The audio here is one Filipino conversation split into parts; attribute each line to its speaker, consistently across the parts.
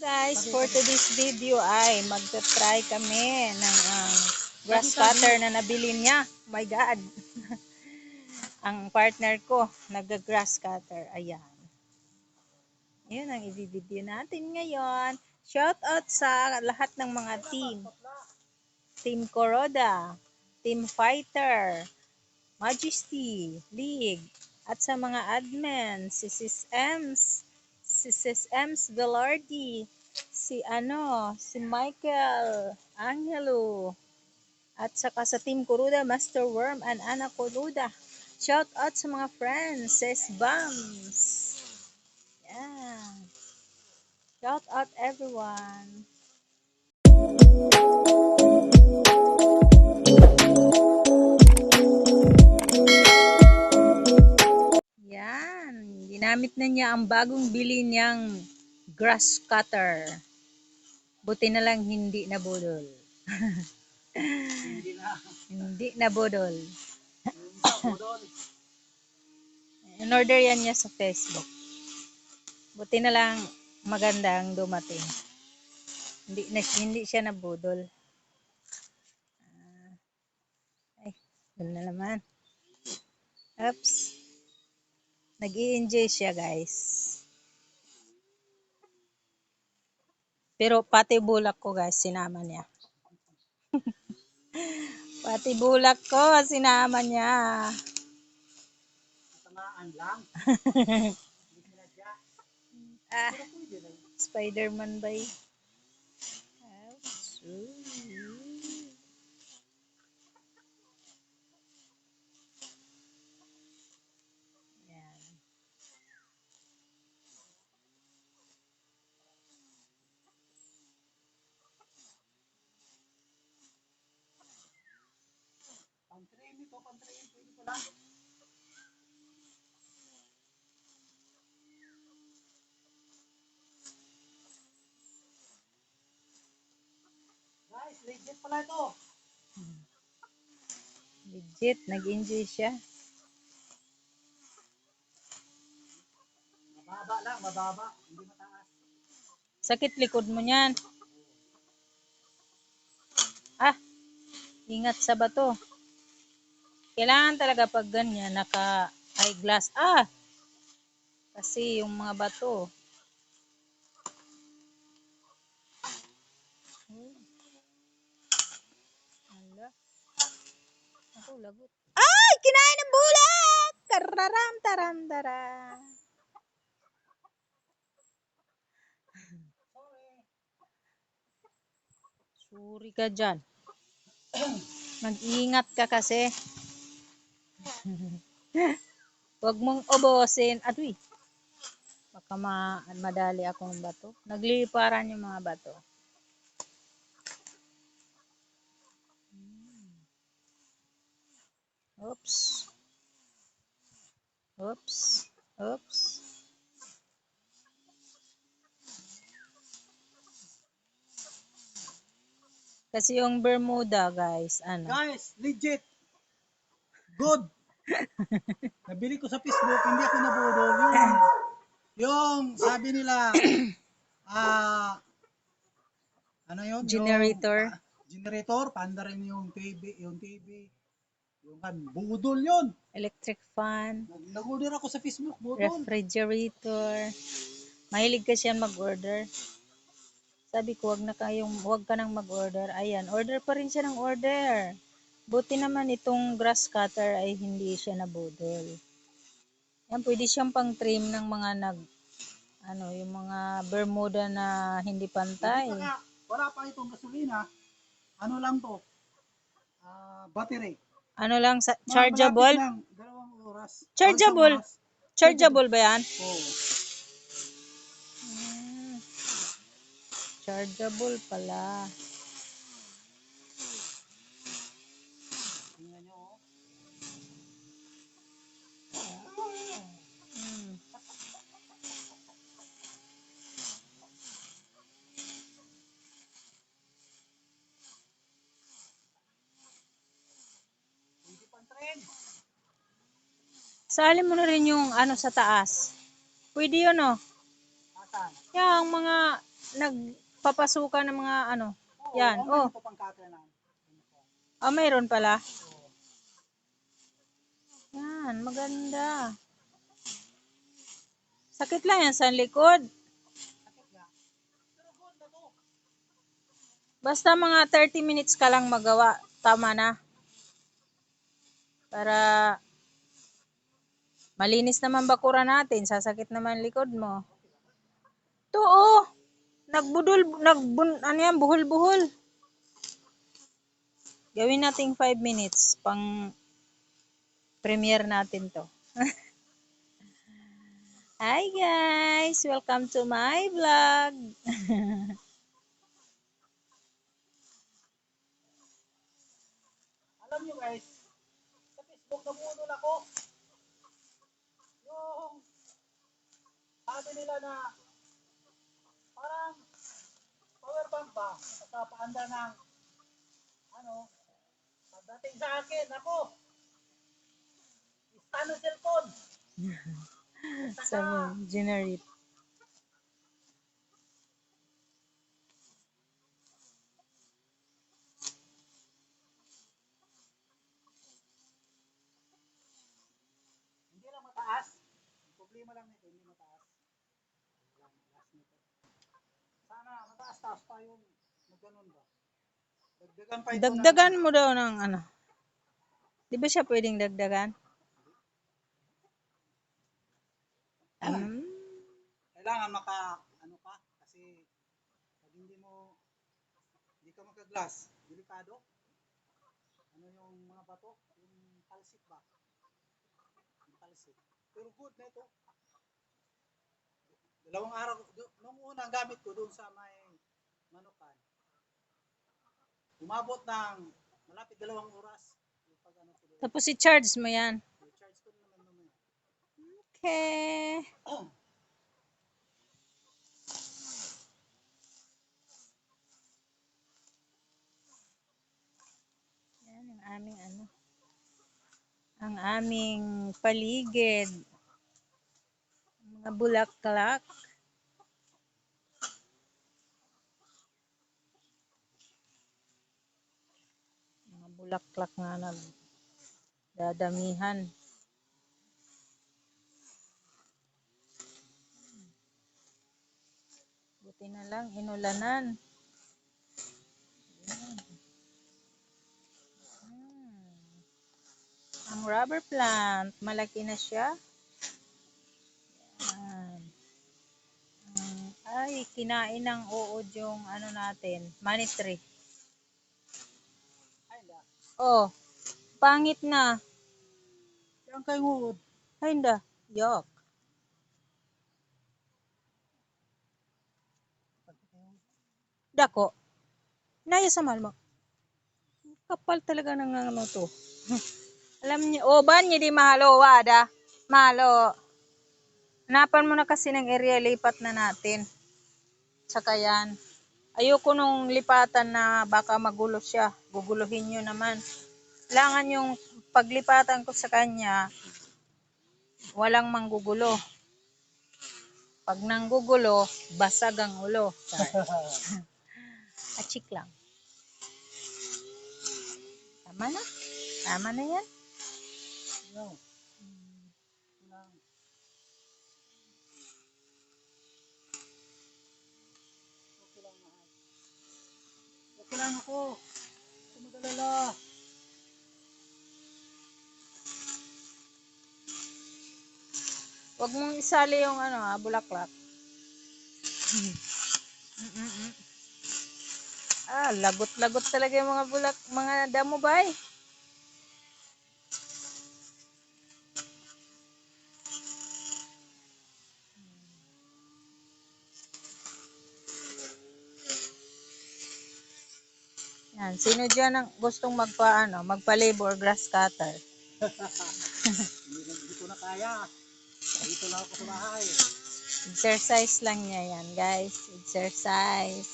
Speaker 1: Guys, for today's video ay magta-try kami ng ang grass cutter na nabili niya. Oh my God. ang partner ko, nag-grass cutter. Ayan. Yan ang i-video natin ngayon. Shout out sa lahat ng mga team. Team Coroda, Team Fighter, Majesty, League, at sa mga admin, si Sis Ems, si Sis Ems Velarde, si ano, si Michael Angelo, at saka sa Team Kuruda, Master Worm and Ana Kuruda. Shout out sa mga friends, Sis Bums. Yeah. Shout out everyone. Ginamit na niya ang bagong bili niyang grass cutter. Buti na lang hindi na budol.
Speaker 2: Hindi na.
Speaker 1: Hindi na budol.
Speaker 2: Minsan, budol.
Speaker 1: In-order yan niya sa Facebook. Buti na lang maganda ang dumating. Hindi, na, hindi siya nabudol. Ah. ay, dun na naman. Oops. Nag enjoy siya guys. Pero pati bulak ko guys, sinama niya. pati bulak ko, sinama niya.
Speaker 2: Tamaan lang.
Speaker 1: Ah, Spider-Man ba eh? Ouch. Yan.
Speaker 2: Pang-train ito, pang-train. Pwede ko lang. Guys, legit pala ito.
Speaker 1: Legit, nag-enjoy siya.
Speaker 2: Mababa lang, mababa. Hindi mataas.
Speaker 1: Sakit likod mo niyan. Ah, ingat sa bato. Kailangan talaga pag ganyan, naka eyeglass. Ah, kasi yung mga bato. Hala. Ay! Kinain ng bulak! Kararam, taram, taram. Suri ka dyan. Mag-ingat ka kasi. Huwag mong ubusin. Aduy. Baka ma madali akong bato. Nagliliparan yung mga bato. Hmm. Oops. Oops. Oops. Kasi yung Bermuda, guys, ano?
Speaker 2: Guys, legit. Nabili ko sa Facebook, hindi ako nabudol. Yung, yung sabi nila, ah, ano yun? Yung,
Speaker 1: Generator.
Speaker 2: ah, generator, panda rin yung TV, yung TV. Yung kan, budol yun.
Speaker 1: Electric fan.
Speaker 2: Nag- Nag-order ako sa Facebook, budol.
Speaker 1: refrigerator. Mahilig kasi yan mag-order. Sabi ko, wag na kayong, wag ka nang mag-order. Ayan, order pa rin siya ng order. Buti naman itong grass cutter ay hindi siya nabudol. Yan, pwede siyang pang trim ng mga nag, ano, yung mga bermuda na hindi pantay.
Speaker 2: Nga, wala pa itong gasolina. Ano lang to? Ah, battery.
Speaker 1: Ano lang, sa, chargeable?
Speaker 2: lang, dalawang oras.
Speaker 1: Chargeable?
Speaker 2: Oras.
Speaker 1: Chargeable ba yan?
Speaker 2: Oo.
Speaker 1: Hmm. Chargeable pala.
Speaker 2: Tingnan nyo, oh.
Speaker 1: Hmm.
Speaker 2: Hindi pang trend.
Speaker 1: Sali mo na rin yung ano sa taas. Pwede yun oh.
Speaker 2: Asan?
Speaker 1: Yung mga nagpapasukan ng mga ano.
Speaker 2: Oo,
Speaker 1: Yan, oh. Ah, mayroon pala. Yan, maganda. Sakit lang yan sa likod. Basta mga 30 minutes ka lang magawa, tama na. Para malinis naman bakura natin, sasakit naman likod mo. To oh, nagbudol, nagbun, ano yan, buhol-buhol. Gawin nating 5 minutes pang premiere natin to. Hi guys! Welcome to my vlog!
Speaker 2: Alam nyo guys, sa Facebook nabunol ako. Yung sabi nila na parang power bank ba? Sa paanda ng ano, pagdating sa akin, ako, ista ng cellphone.
Speaker 1: Sabi, generate.
Speaker 2: Hindi lang mataas. Ang problema lang nito, hindi mataas. Wala, mataas nito. Mataas-taas pa yung magganon ba? Dagdagan pa ito ng-
Speaker 1: Dagdagan mo daw ng ano. Di ba siya pwedeng dagdagan? Um,
Speaker 2: kailangan maka ano ka kasi pag hindi mo hindi ka magka-glass, delikado. Ano yung mga bato? Yung talsik ba? Yung talsik. Pero good na ito. Dalawang araw, nung una ang gamit ko doon sa may. Umabot ng malapit dalawang oras. Yung pag ano
Speaker 1: tapos i-charge mo yan.
Speaker 2: I-charge ko na naman mamaya.
Speaker 1: Okay. Yan ang aming ano. Ang aming paligid. Mga bulaklak. Bulaklak nga nag dadamihan. Buti na lang, inulanan. Hmm. Ang rubber plant, malaki na siya. Ay, kinain ng uod yung ano natin, money tree. Oh, pangit na.
Speaker 2: Yan kay Wood.
Speaker 1: Ay, hindi. Yok. Dako. Naya sa mahal mo. Kapal talaga ng ano to. Alam niyo, oh, ba niya di mahalo, wada. Mahalo. Hanapan mo na kasi ng area, lipat na natin. Tsaka yan. Ayoko nung lipatan na baka magulo siya. Guguluhin nyo naman. Kailangan yung paglipatan ko sa kanya, walang manggugulo. Pag nanggugulo, basag ang ulo. Achik lang. Tama na. Tama na yan.
Speaker 2: Mahal. Okay lang ako. Sumadalala.
Speaker 1: Huwag mong isali yung ano, ah, bulaklak. Ah, lagot-lagot talaga yung mga bulak, mga damo bay. Yan, sino dyan ang gustong magpa, ano, magpa-labor grass cutter?
Speaker 2: Hindi, ko na kaya. Dito na ako sa bahay.
Speaker 1: Exercise lang niya yan, guys. Exercise.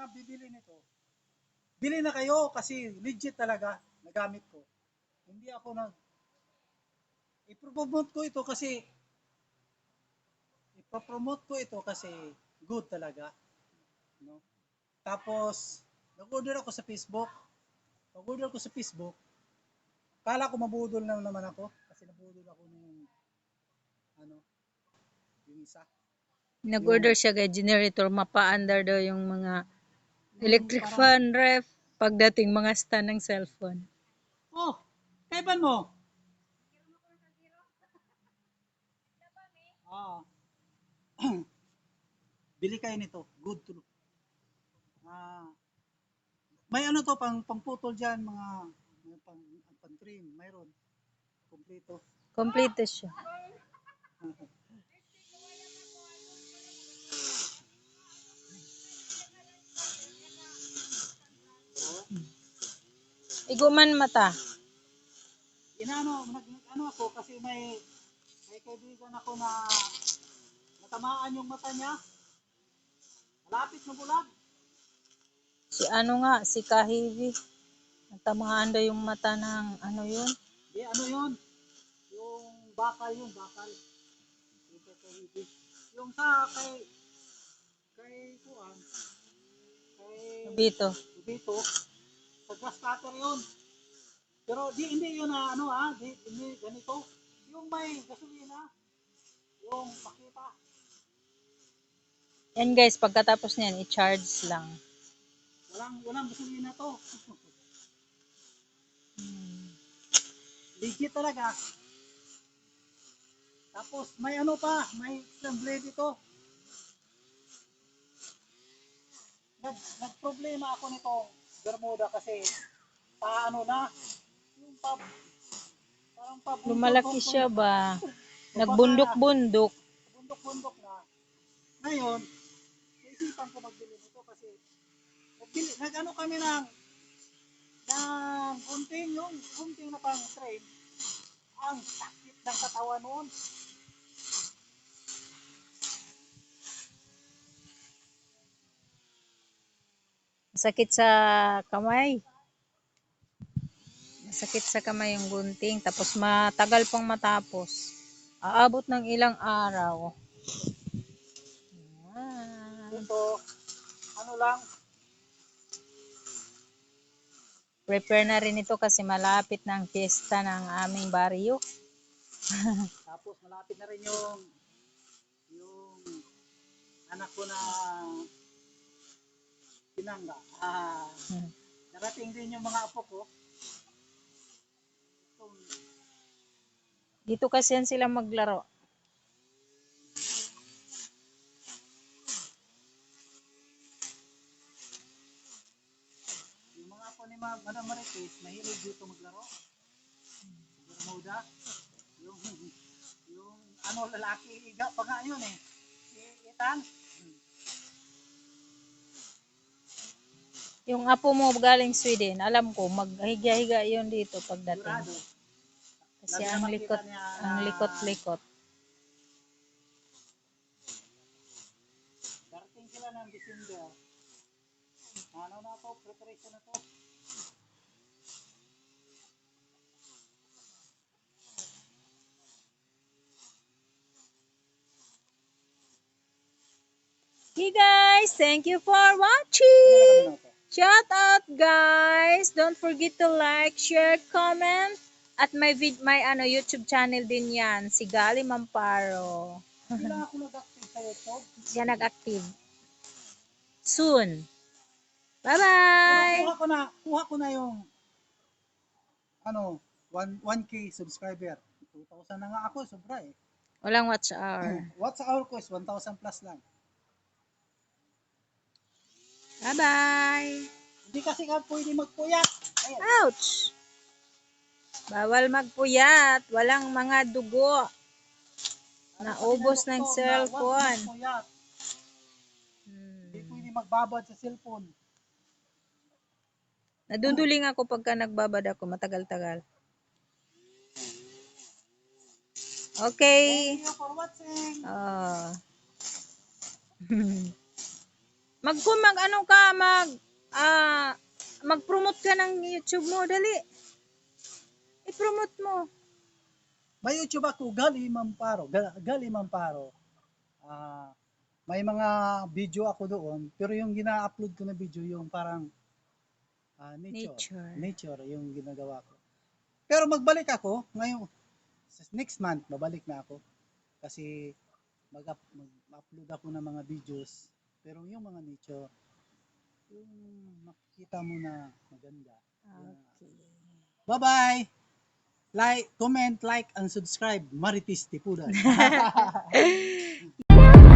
Speaker 2: Na bibili nito. Bili na kayo kasi legit talaga nagamit ko. Hindi ako nag ipropromote ko ito kasi ipropromote ko ito kasi good talaga. No? Tapos, nag-order ako sa Facebook. Nag-order ako sa Facebook. Kala ko mabudol na naman ako. Kasi nabudol ako ng ano, yung isa.
Speaker 1: Nag-order siya kay generator, mapa-under daw yung mga electric
Speaker 2: Yung
Speaker 1: fan, ref, pagdating mga stand ng cellphone.
Speaker 2: Oh, kaiban mo? Ah. Bili kayo nito. Good to look. Ah. May ano to pang pangputol diyan mga mga pang pang trim, mayroon. Kompleto.
Speaker 1: Complete siya. Iguman mata.
Speaker 2: Inaano, nag, ano ako kasi may may kaibigan ako na natamaan yung mata niya. Malapit na bulag.
Speaker 1: Si ano nga, si Kahivi. Natamaan daw yung mata ng ano yun.
Speaker 2: Di ano yun? Yung bakal yung bakal. Yung kay Kahibig. Yung sa kay kay Kuan. Kay
Speaker 1: Bito.
Speaker 2: dito sa grass cutter yun. Pero di hindi yun na ano ah, di hindi ganito. Yung may gasolina. Yung makita.
Speaker 1: Yan guys, pagkatapos niyan, i-charge lang.
Speaker 2: Walang walang gasolina to.
Speaker 1: Hmm.
Speaker 2: Legit talaga. Tapos may ano pa, may isang blade ito. Nag, nagproblema ako nito Bermuda kasi paano na yung pub parang pub
Speaker 1: Lumalaki siya ba? Nagbundok-bundok.
Speaker 2: bundok-bundok na. Ngayon, naisipan ko magbili nito kasi nag-ano kami ng ng kunting yung kunting na pang train ang sakit ng katawan noon.
Speaker 1: Masakit sa kamay. Masakit sa kamay yung gunting. Tapos matagal pang matapos. Aabot ng ilang araw. Ayan.
Speaker 2: Ito, ano lang,
Speaker 1: Prepare na rin ito kasi malapit ng fiesta ng aming baryo.
Speaker 2: tapos malapit na rin yung yung anak ko na pinangga. Ah,
Speaker 1: Hmm.
Speaker 2: narating din yung mga apo ko.
Speaker 1: Dito kasi yan sila maglaro.
Speaker 2: Po ni Ma- Madam Marites, mahilig dito maglaro. Bermuda. Yung, yung ano, lalaki iga pa nga yun eh. Si Ethan.
Speaker 1: Yung apo mo galing Sweden, alam ko, maghiga-higa yun dito pagdating. Kasi ang likot, ang likot-likot.
Speaker 2: Darating sila ng December. Ano na to? Preparation na to.
Speaker 1: Hey guys, thank you for watching! Shout out guys! Don't forget to like, share, comment at my vid my ano YouTube channel din 'yan, si Gali Mamparo.
Speaker 2: Lang ako nag-active sa YouTube.
Speaker 1: Siya nag-active. Soon. Bye-bye!
Speaker 2: kuha ko na, kuha ko na yung ano, 1 1k subscriber. 2,000 na nga ako, sobra eh.
Speaker 1: Walang watch hour.
Speaker 2: What's our ko is 1,000 plus lang.
Speaker 1: Bye-bye!
Speaker 2: Hindi kasi ka pwede magpuyat. Ayan.
Speaker 1: Ouch! Bawal magpuyat. Walang mga dugo. Naubos ng
Speaker 2: Sabi doktor na, huwag
Speaker 1: cellphone.
Speaker 2: magpuyat.
Speaker 1: Hmm.
Speaker 2: Hindi pwede magbabad sa cellphone.
Speaker 1: Naduduling ako pagka nagbabad ako. Matagal-tagal. Okay.
Speaker 2: Thank you for watching.
Speaker 1: Ah. mag mag ano ka mag ah mag-promote ka ng YouTube mo dali. I-promote mo.
Speaker 2: May YouTube ako, Gali Mamparo. Gal- Gali Mamparo. Ah, may mga video ako doon, pero yung gina-upload ko na video, yung parang ah, nature.
Speaker 1: Nature.
Speaker 2: Nature, yung ginagawa ko. Pero magbalik ako, ngayon, next month, babalik na ako. Kasi mag- mag-upload ako ng mga videos, pero yung mga nature, yung makikita mo na maganda.
Speaker 1: Okay.
Speaker 2: Bye-bye! Like, comment, like, and subscribe. Maritis Tipudan.